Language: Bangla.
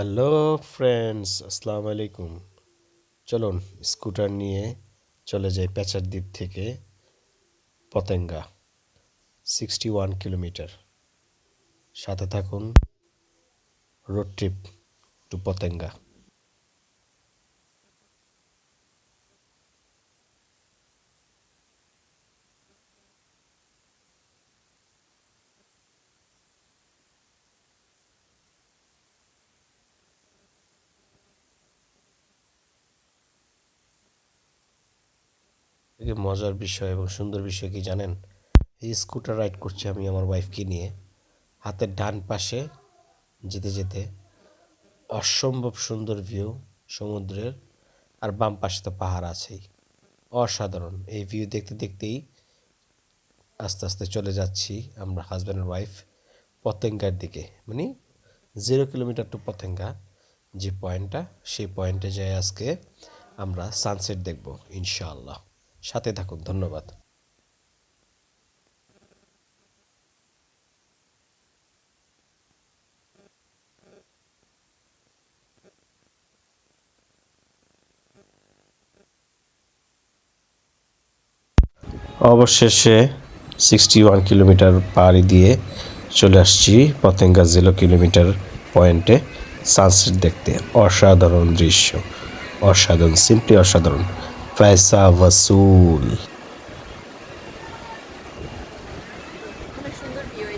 হ্যালো ফ্রেন্ডস আসসালামু আলাইকুম চলুন স্কুটার নিয়ে চলে যাই প্যাচার দ্বীপ থেকে পতেঙ্গা সিক্সটি ওয়ান কিলোমিটার সাথে থাকুন রোড ট্রিপ টু পতেঙ্গা। থেকে মজার বিষয় এবং সুন্দর বিষয় কি জানেন? এই স্কুটার রাইড করছি আমি আমার ওয়াইফকে নিয়ে। হাতের ডান পাশে যেতে যেতে অসম্ভব সুন্দর ভিউ সমুদ্রের আর বাম পাশে তো পাহাড় আছেই। অসাধারণ। এই ভিউ দেখতে দেখতেই আস্তে আস্তে চলে যাচ্ছি আমরা হাজব্যান্ড ওয়াইফ পতেঙ্গার দিকে। মানে জিরো কিলোমিটার টু পতেঙ্গা যে পয়েন্টটা সেই পয়েন্টে যাই আজকে আমরা সানসেট দেখব, ইনশাআল্লাহ। সাথে থাকুন, ধন্যবাদ। অবশেষে সিক্সটি ওয়ান কিলোমিটার পাড়ি দিয়ে চলে আসছি পতেঙ্গা জিরো কিলোমিটার পয়েন্টে সানসেট দেখতে অসাধারণ দৃশ্য, অসাধারণ সিম্পলি অসাধারণ। পয়সা ওয়াসুল অনেক সুন্দর ভিউ